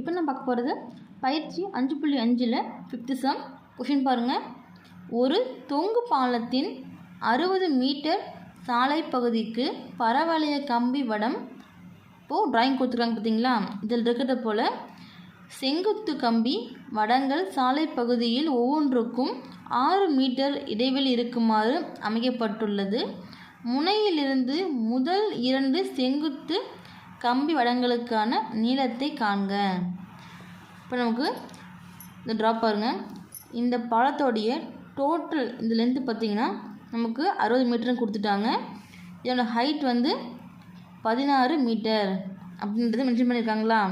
இப்போ நான் பார்க்க போகிறது பயிற்சி அஞ்சு புள்ளி அஞ்சில் ஃபிஃப்த்து சம் கொஷின் பாருங்கள் ஒரு தொங்கு பாலத்தின் அறுபது மீட்டர் சாலை பகுதிக்கு பரவளைய கம்பி வடம் இப்போது டிராயிங் கொடுத்துருக்காங்க பார்த்தீங்களா? இதில் இருக்கிறத போல் செங்குத்து கம்பி வடங்கள் சாலை பகுதியில் ஒவ்வொன்றுக்கும் ஆறு மீட்டர் இடைவெளி இருக்குமாறு அமைக்கப்பட்டுள்ளது. முனையிலிருந்து முதல் இரண்டு செங்குத்து கம்பி வடங்களுக்கான நீளத்தை காண்க. இப்போ நமக்கு இந்த ட்ராப் பாருங்கள் இந்த பாலத்தோடைய டோட்டல் இந்த லென்த்து பார்த்தீங்கன்னா நமக்கு அறுபது மீட்டர்னு கொடுத்துட்டாங்க. இதோட ஹைட் வந்து பதினாறு மீட்டர் அப்படின்றத மென்ஷன் பண்ணியிருக்காங்களா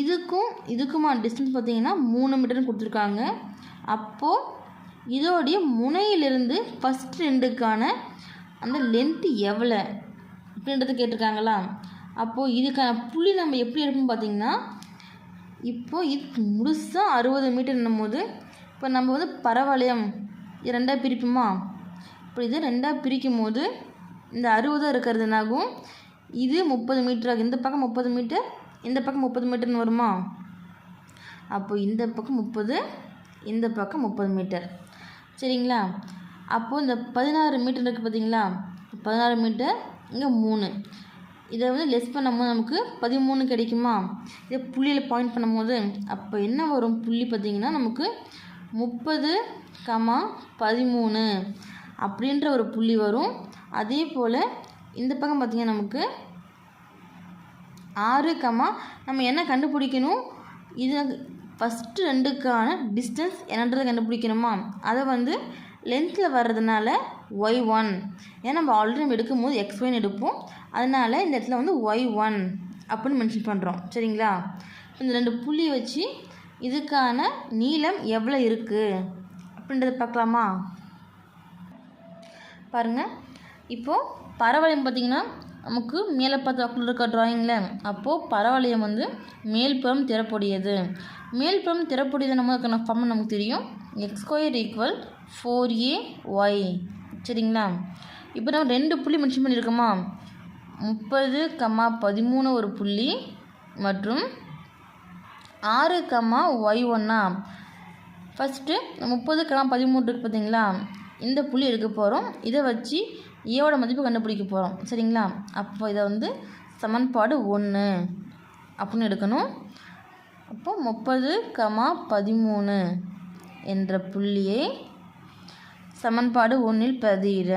இதுக்கும் இதுக்குமா டிஸ்டன்ஸ் பார்த்திங்கன்னா மூணு மீட்டர்னு கொடுத்துருக்காங்க. அப்போது இதோடைய முனையிலிருந்து ஃபஸ்ட் ரெண்டுக்கான அந்த லென்த்து எவ்வளோ அப்படின்றது கேட்டிருக்காங்களா? அப்போது இதுக்கான புள்ளி நம்ம எப்படி எடுப்போம் பார்த்தீங்கன்னா இப்போது இது முழுசாக அறுபது மீட்டர்னும் போது இப்போ நம்ம வந்து பரவளையம் இது ரெண்டாக பிரிப்போமா? இப்போ இது ரெண்டாக பிரிக்கும் போது இந்த அறுபதாக இருக்கிறது என்னாகும்? இது முப்பது மீட்டராகும் இந்த பக்கம் முப்பது மீட்டர் இந்த பக்கம் முப்பது மீட்டர்னு வருமா? அப்போ இந்த பக்கம் முப்பது இந்த பக்கம் முப்பது மீட்டர் சரிங்களா? அப்போது இந்த பதினாறு மீட்டர் இருக்குது பார்த்தீங்களா? பதினாறு மீட்டர் இங்கே மூணு. இதை வந்து லெஸ் பண்ணும்போது நமக்கு பதிமூணு கிடைக்குமா? இதை புள்ளியில் பாயிண்ட் பண்ணும்போது அப்போ என்ன வரும்? புள்ளி பார்த்திங்கன்னா நமக்கு முப்பது கமா பதிமூணு அப்படின்ற ஒரு புள்ளி வரும். அதே போல் இந்த பக்கம் பார்த்திங்கன்னா நமக்கு ஆறு கமா நம்ம என்ன கண்டுபிடிக்கணும்? இது ஃபஸ்ட்டு ரெண்டுக்கான டிஸ்டன்ஸ் என்னன்றதை கண்டுபிடிக்கணுமா? அதை வந்து லென்த்தில் வர்றதுனால ஒய் ஒன் ஏன்னா நம்ம ஆல்ரெடி நம்ம எடுக்கும் போது எக்ஸ் ஒயின் எடுப்போம். அதனால் இந்த இடத்துல வந்து ஒய் ஒன் அப்படின்னு மென்ஷன் பண்ணுறோம் சரிங்களா? இந்த ரெண்டு புள்ளி வச்சு இதுக்கான நீளம் எவ்வளோ இருக்குது அப்படின்றத பார்க்கலாமா? பாருங்கள் இப்போது பரவளையம் பார்த்திங்கன்னா நமக்கு மேலே பார்த்து வாக்கில் இருக்க ட்ராயிங்கில் அப்போது பரவளையம் வந்து மேல்புறம் திறப்புடையது. மேல்புறம் திறப்புடையது நமக்கு ஃபார்ம் நமக்கு தெரியும். X square equal four a y சரிங்களா? இப்போ நம்ம ரெண்டு புள்ளி மென்ஷன் பண்ணியிருக்கோமா? முப்பது கம்மா பதிமூணு ஒரு புள்ளி மற்றும் ஆறு கம்மா ஒய் ஒன்னா ஃபஸ்ட்டு முப்பது கம்மா பதிமூணு இருக்குது பார்த்தீங்களா இந்த புள்ளி எடுக்க போகிறோம் இதை வச்சு ஏவோட மதிப்பு கண்டுபிடிக்க போகிறோம் சரிங்களா? அப்போ இதை வந்து சமன்பாடு ஒன்று அப்படின்னு எடுக்கணும். அப்போ முப்பது கமா பதிமூணு. என்ற புள்ளியை சமன்பாடு ஒன்றில் பிரதியிட.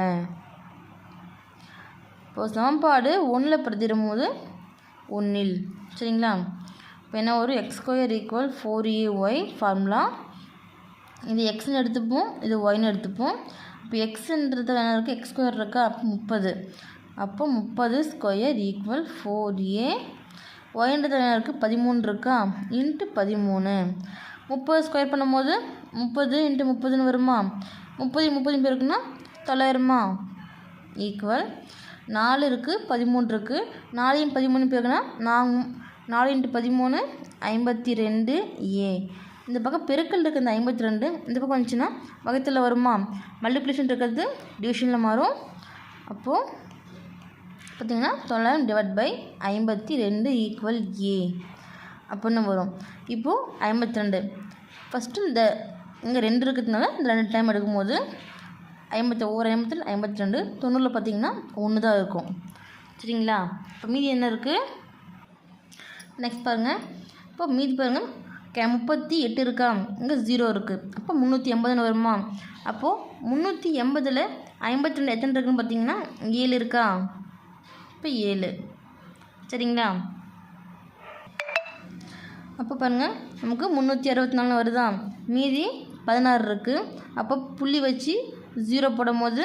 இப்போது சமன்பாடு ஒன்றில் பிரதிடும் போது ஒன்றில் சரிங்களா? இப்போ என்ன ஒரு x square equal four a y formula இது எக்ஸ்னு எடுத்துப்போம் இது ஒய்னு எடுத்துப்போம். இப்போ எக்ஸுன்றது என்ன இருக்குது எக்ஸ் ஸ்கொயர் இருக்கா? அப்போ முப்பது. அப்போ முப்பது ஸ்கொயர் ஈக்குவல் ஃபோர் ஏ ஒயன்றது என்ன இருக்குது பதிமூணு இருக்கா? இன்ட்டு பதிமூணு. முப்பது ஸ்கொயர் பண்ணும்போது முப்பது இன்ட்டு முப்பதுன்னு வருமா? முப்பது முப்பது பேருக்குன்னா தொள்ளாயிரமா? ஈக்குவல் நாலு இருக்குது பதிமூணு இருக்குது நாலையும் பதிமூணு பேருக்குன்னா நான் நாலு இன்ட்டு பதிமூணு ஐம்பத்தி ரெண்டு ஏ இந்த பக்கம் பெருக்கல் இருக்குது இந்த ஐம்பத்தி ரெண்டு இந்த பக்கம் வந்துச்சுன்னா வகத்தில் வருமா? மல்டிப்ளிகேஷன் இருக்கிறது டிவிஷனில் மாறும். அப்போது பார்த்திங்கன்னா தொள்ளாயிரம் டிவைட் பை ஐம்பத்தி ரெண்டு ஈக்குவல் ஏ அப்படின்னு வரும்? இப்போது ஐம்பத்தி ரெண்டு ஃபஸ்ட்டு இந்த இங்கே ரெண்டு இருக்கிறதுனால இந்த ரெண்டு டைம் எடுக்கும்போது ஐம்பத்தி ஒரு ஐம்பத்தி ஐம்பத்தி ரெண்டு தொண்ணூறில் பார்த்திங்கன்னா ஒன்று தான் இருக்கும். சரிங்களா? இப்போ மீதி என்ன இருக்குது நெக்ஸ்ட் பாருங்கள் இப்போ மீதி பாருங்கள் கே முப்பத்தி எட்டு இருக்கா? இங்கே ஜீரோ இருக்குது அப்போ முந்நூற்றி எண்பதுன்னு வருமா? அப்போது முந்நூற்றி எண்பதில் ஐம்பத்தி ரெண்டு எத்தனை இருக்குன்னு பார்த்தீங்கன்னா ஏழு இருக்கா? இப்போ ஏழு. சரிங்களா? அப்போ பாருங்கள் நமக்கு முந்நூற்றி அறுபத்தி நாலு வருதா? மீதி பதினாறு இருக்குது அப்போ புள்ளி வச்சு ஜீரோ போடும் போது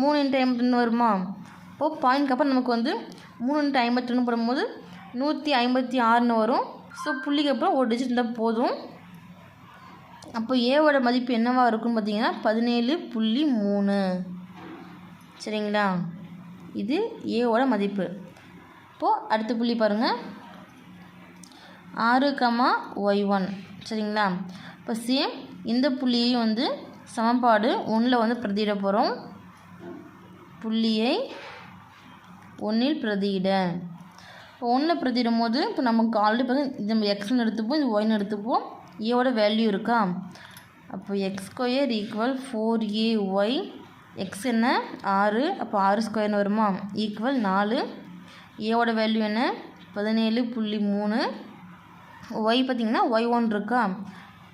மூணு இன்ட்டு ஐம்பத்தொன்று வருமா? இப்போது பாயிண்ட்க்கு அப்புறம் நமக்கு வந்து மூணு இன்ட்டு ஐம்பத்தொன்று போடும்போது நூற்றி ஐம்பத்தி ஆறுன்னு வரும். ஸோ புள்ளிக்கு அப்புறம் ஒரு டிஜிட் இருந்தால் போதும். அப்போ ஏவோட மதிப்பு என்னவா இருக்குன்னு பார்த்தீங்கன்னா பதினேழு புள்ளி மூணு. சரிங்களா? இது ஏவோட மதிப்பு. இப்போது அடுத்த புள்ளி பாருங்கள் ஆறு கமா ஒய் ஒன் சரிங்களா? இப்போ சேம் இந்த புள்ளியையும் வந்து சமன்பாடு ஒன்றில் வந்து பிரதியிட போகிறோம் புள்ளியை ஒன்றில் பிரதியிட. இப்போ ஒன்றில் பிரதிடும் போது இப்போ நமக்கு ஆல்ரெடி பார்த்தா இது நம்ம எக்ஸ்னு எடுத்துப்போம் இது ஒய்னு எடுத்துப்போம். ஏவோட வேல்யூ இருக்கா? அப்போ x square equal four a y x என்ன? ஆறு. அப்போ ஆறு ஸ்கொயர்னு வருமா? ஈக்குவல் நாலு. ஏவோட வேல்யூ என்ன? பதினேழு புள்ளி மூணு. ஒய் பார்த்திங்கன்னா ஒய் ஒன் இருக்கா?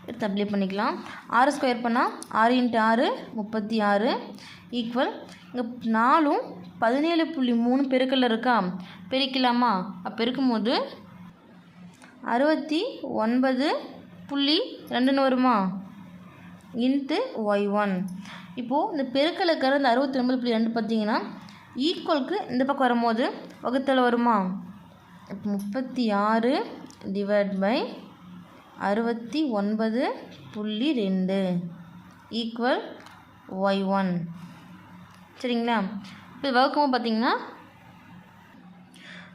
எடுத்து அப்ளை பண்ணிக்கலாம். ஆறு ஸ்கொயர் பண்ணால் ஆறு இன்ட்டு ஆறு முப்பத்தி ஆறு ஈக்குவல் இங்கே நாலும் பதினேழு புள்ளி மூணு பெருக்கல் இருக்கா? பெருக்கலாமா? அப்போ பெருக்கும்போது அறுபத்தி ஒன்பது புள்ளி ரெண்டுன்னு வருமா? இன்ட்டு ஒய் ஒன் இப்போது இந்த பெருக்கல் இருக்கிற இந்த அறுபத்தி ஒன்பது புள்ளி ரெண்டு பார்த்தீங்கன்னா ஈக்குவலுக்கு இந்த பக்கம் வரும்போது வகுத்தல் வருமா? இப்போ முப்பத்தி ஆறு டிவைட் பை அறுபத்தி ஒன்பது புள்ளி ரெண்டு ஈக்குவல் ஒய் ஒன் சரிங்களா? இப்போ வகுக்கும்போது பார்த்தீங்கன்னா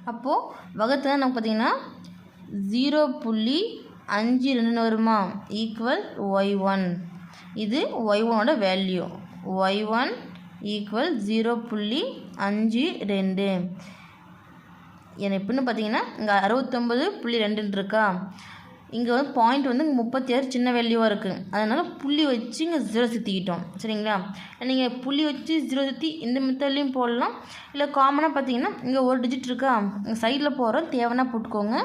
அப்போது வகுத்துல நமக்கு பார்த்தீங்கன்னா ஜீரோ புள்ளி அஞ்சு ரெண்டுன்னு வருமா? ஈக்குவல் ஒய் ஒன் இது y ஒனோட value y one equal zero புள்ளி அஞ்சு ரெண்டு. எனக்கு எப்படின்னு பார்த்தீங்கன்னா இங்கே அறுபத்தொம்பது புள்ளி ரெண்டுன்னு இருக்கா? இங்கே வந்து பாயிண்ட் வந்து இங்கே முப்பத்தி ஆறு சின்ன வேல்யூவாக இருக்குது அதனால் புள்ளி வச்சு இங்கே ஜீரோ சுற்றிக்கிட்டோம் சரிங்களா? நீங்கள் புள்ளி வச்சு ஜீரோ சுற்றி இந்த மெத்தட்லேயும் போடலாம். இல்லை காமனாக பார்த்தீங்கன்னா இங்கே ஒரு டிஜிட் இருக்கா? இங்கே சைடில் போகிறோம் தேவைன்னா போட்டுக்கோங்க.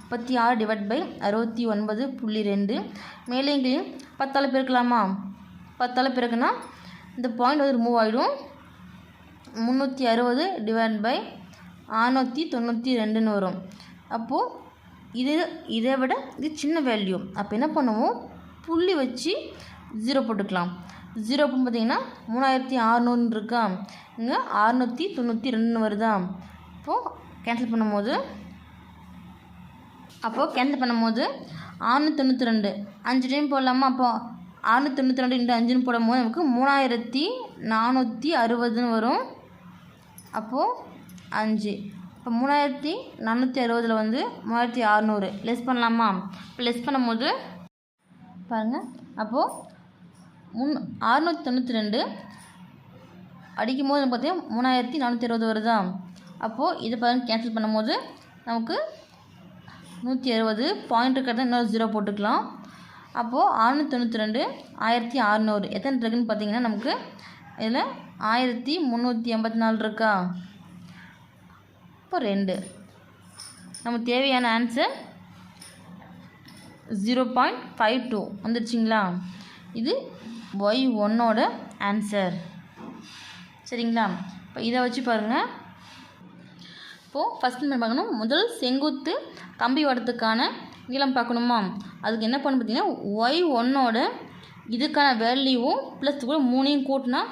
முப்பத்தி ஆறு டிவைட் பை அறுபத்தி ஒன்பது புள்ளி ரெண்டு. மேலே இங்கேயும் பத்தால் பிறக்கலாமா பத்தால் பெருக்குனா இந்த பாயிண்ட் வந்து ரிமூவ் ஆகிடும் முந்நூற்றி அறுபது டிவைட் பை அறநூற்றி தொண்ணூற்றி ரெண்டுன்னு வரும். அப்போது இதே இதை விட இது சின்ன வேல்யூ அப்போ என்ன பண்ணுவோம்? புள்ளி வச்சு ஜீரோ போட்டுக்கலாம். ஜீரோ அப்படின்னு பார்த்தீங்கன்னா மூணாயிரத்தி அறநூறுன்னு இருக்கா இங்கே அறநூற்றி தொண்ணூற்றி ரெண்டுன்னு வருதா? அப்போது கேன்சல் பண்ணும்போது அப்போது கேன்சல் பண்ணும்போது அறுநூற்றி தொண்ணூற்றி ரெண்டு. அஞ்சு டைம் போடலாமா? அப்போ அறுநூற்றி தொண்ணூற்றி ரெண்டு இன்ட்டு அஞ்சுன்னு போடும்போது நமக்கு மூணாயிரத்தி நானூற்றி அறுபதுன்னு வரும். அப்போது அஞ்சு. இப்போ மூணாயிரத்தி நானூற்றி அறுபதில் வந்து மூவாயிரத்தி அறநூறு. லெஸ் பண்ணலாமா? இப்போ லெஸ் பண்ணும்போது பாருங்கள் அப்போது முன் அறுநூற்றி தொண்ணூற்றி ரெண்டு அடிக்கும் போது பார்த்தீங்கன்னா மூணாயிரத்தி நானூற்றி அறுபது வருதா? அப்போது இதை பாருங்க கேன்சல் பண்ணும்போது நமக்கு நூற்றி அறுபது. பாயிண்ட் இருக்கிறத இன்னொரு ஜீரோ போட்டுக்கலாம். அப்போது அறுநூற்றி தொண்ணூற்றி ரெண்டு ஆயிரத்தி அறநூறு. எத்தனை இருக்குதுன்னு பார்த்தீங்கன்னா நமக்கு இதில் ஆயிரத்தி முந்நூற்றி எண்பத்தி நாலு இருக்கா? அப்போ ரெண்டு. நமக்கு தேவையான answer zero point five two வந்துடுச்சிங்களா? இது ஒய் ஒன்னோட ஆன்சர் சரிங்களா? இப்போ இதை வச்சு பாருங்கள் இப்போது ஃபஸ்ட் நம்ம பார்க்கணும். முதல் செங்குத்து கம்பி வடத்துக்கான நீளம் பார்க்கணுமா? அதுக்கு என்ன பண்ணணும் பார்த்தீங்கன்னா ஒய் ஒன்னோட இதுக்கான வேல்யூவும் ப்ளஸ் கூட மூணையும் கூட்டினா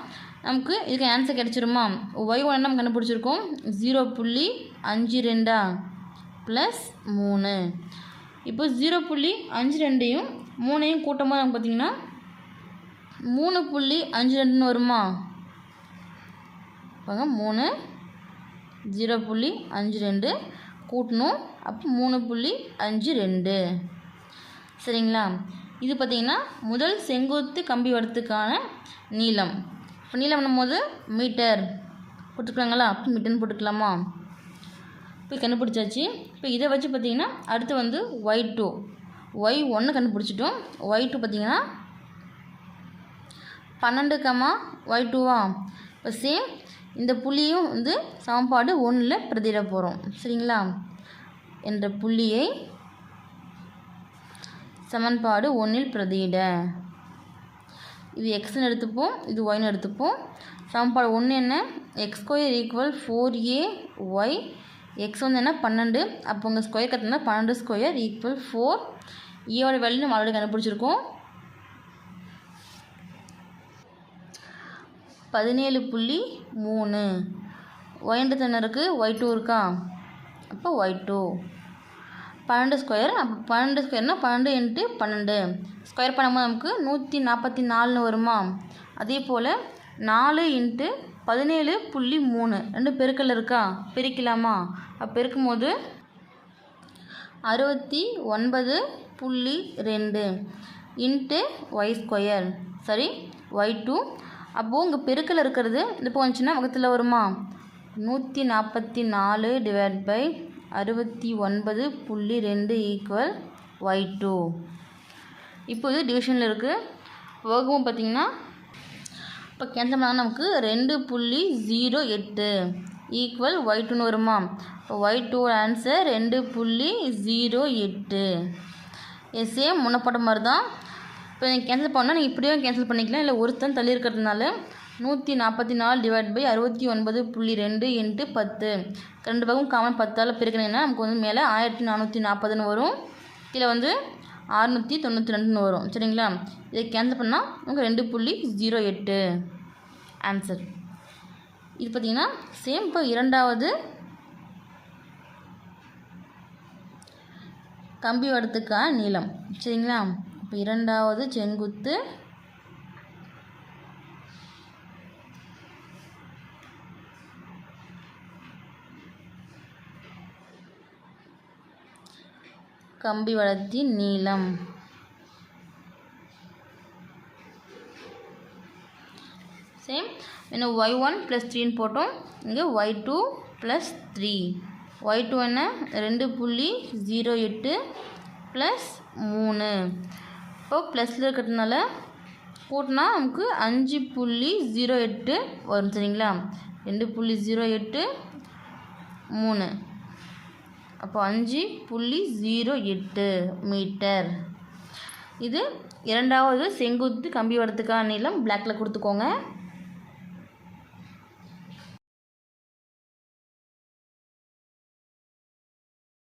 நமக்கு இதுக்கு ஆன்சர் கிடச்சிருமா? ஒய் ஒன் நம்ம கண்டுபிடிச்சிருக்கோம்? ஜீரோ புள்ளி அஞ்சு ரெண்டா? ப்ளஸ் மூணு. இப்போ ஜீரோ புள்ளி அஞ்சு ரெண்டையும் மூணையும் கூட்டமாக நமக்கு பார்த்தீங்கன்னா மூணு புள்ளி அஞ்சு ரெண்டுன்னு வருமா? பாருங்க மூணு ஜீரோ புள்ளி அஞ்சு ரெண்டு கூட்டணும். அப்போ மூணு புள்ளி அஞ்சு ரெண்டு. சரிங்களா? இது பார்த்திங்கன்னா முதல் செங்குத்து கம்பி வரத்துக்கான நீளம். இப்போ நீளம் பண்ணும்போது மீட்டர். போட்டுக்கலாங்களா? அப்போ மீட்டர்னு போட்டுக்கலாமா? இப்போ கண்டுபிடிச்சாச்சு. இப்போ இதை வச்சு பார்த்திங்கன்னா அடுத்து வந்து ஒய் டூ ஒய் ஒன்று கண்டுபிடிச்சிட்டோம். ஒய் டூ பார்த்திங்கன்னா பன்னெண்டு கமா ஒய் டூவா இப்போ சேம் இந்த புள்ளியும் வந்து சமன்பாடு ஒன்றில் பிரதிட போகிறோம் சரிங்களா? என்ற புள்ளியை சமன்பாடு ஒன்றில் பிரதியிட. இது எக்ஸ்னு எடுத்துப்போம் இது ஒய்னு எடுத்துப்போம். சமன்பாடு ஒன்று என்ன? X square equal four a y x வந்து என்ன? பன்னெண்டு. அப்போ உங்கள் ஸ்கொயர் கற்றுனா பன்னெண்டு ஸ்கொயர் ஈக்குவல் ஃபோர் ஏவோட வேல்யூ நம்ம ஆல்ரெடி கண்டுபிடிச்சிருக்கோம். பதினேழு புள்ளி மூணு. ஒயின்றது என்ன இருக்குது ஒய் டூ இருக்கா? அப்போ ஒய் டூ பன்னெண்டு ஸ்கொயர் அப்போ பன்னெண்டு ஸ்கொயர்னால் பன்னெண்டு இன்ட்டு பன்னெண்டு. ஸ்கொயர் பண்ணும்போது நமக்கு நூற்றி நாற்பத்தி நாலுன்னு வருமா? அதே போல் நாலு இன்ட்டு பதினேழு புள்ளி மூணு. ரெண்டு பெருக்கல் இருக்கா? பிரிக்கலாமா? அப்போ பெருக்கும்போது அறுபத்தி ஒன்பது புள்ளி ரெண்டு இன்ட்டு ஒய் ஸ்கொயர் சரி ஒய் டூ அப்போது இங்கே பெருக்கல் இருக்கிறது இந்த போச்சுன்னா வகத்தில் வருமா? நூற்றி நாற்பத்தி நாலு டிவைட் பை அறுபத்தி ஒன்பது புள்ளி ரெண்டு ஈக்குவல் ஒய் டூ இப்போ இது டிவிஷனில் இருக்குது வகுப்பும் பார்த்திங்கன்னா இப்போ கேன்சல் நமக்கு ரெண்டு புள்ளி ஜீரோ எட்டு ஈக்குவல் ஒய் டூன்னு வருமா? இப்போ ஒய் டூ ஆன்சர் ரெண்டு புள்ளி ஜீரோ எட்டு. எஸ் சேம் முன்னப்பட்ட மாதிரி தான் இப்போ நீங்கள் கேன்சல் பண்ணால் நீங்கள் இப்படியே கேன்சல் பண்ணிக்கலாம். இல்லை ஒருத்தன் தள்ளி இருக்கிறதுனால நூற்றி நாற்பத்தி நாலு டிவைட் பை அறுபத்தி ஒன்பது புள்ளி ரெண்டு இன்ட்டு பத்து. ரெண்டு பக்கம் காமன் பத்தால் பிரிக்கணுங்கன்னா நமக்கு வந்து மேலே ஆயிரத்தி நானூற்றி நாற்பதுன்னு வரும். கீழே வந்து அறுநூற்றி தொண்ணூற்றி ரெண்டுன்னு வரும். சரிங்களா? இதை கேன்சல் பண்ணால் உங்கள் ரெண்டு புள்ளி ஜீரோ எட்டு. ஆன்சர் இது பார்த்திங்கன்னா சேம் இப்போ இரண்டாவது கம்பி வடத்துக்கான நீளம். சரிங்களா? இப்போ இரண்டாவது செங்குத்து கம்பி வளத்தின் நீளம். சேம் என்ன ஒய் ஒன் ப்ளஸ் த்ரீன்னு போட்டோம். இங்கே y two plus three y two என்ன? ரெண்டு புள்ளி ஜீரோ எட்டு ப்ளஸ் மூணு. இப்போ ப்ளஸில் இருக்கிறதுனால கூட்டினா நமக்கு அஞ்சு புள்ளி ஜீரோ எட்டு வரும் சரிங்களா? ரெண்டு புள்ளி ஜீரோ எட்டு மூணு. அப்போ அஞ்சு புள்ளி ஜீரோ எட்டு மீட்டர். இது இரண்டாவது செங்குத்து கம்பி வரத்துக்கான நீளம். பிளாக்கில் கொடுத்துக்கோங்க.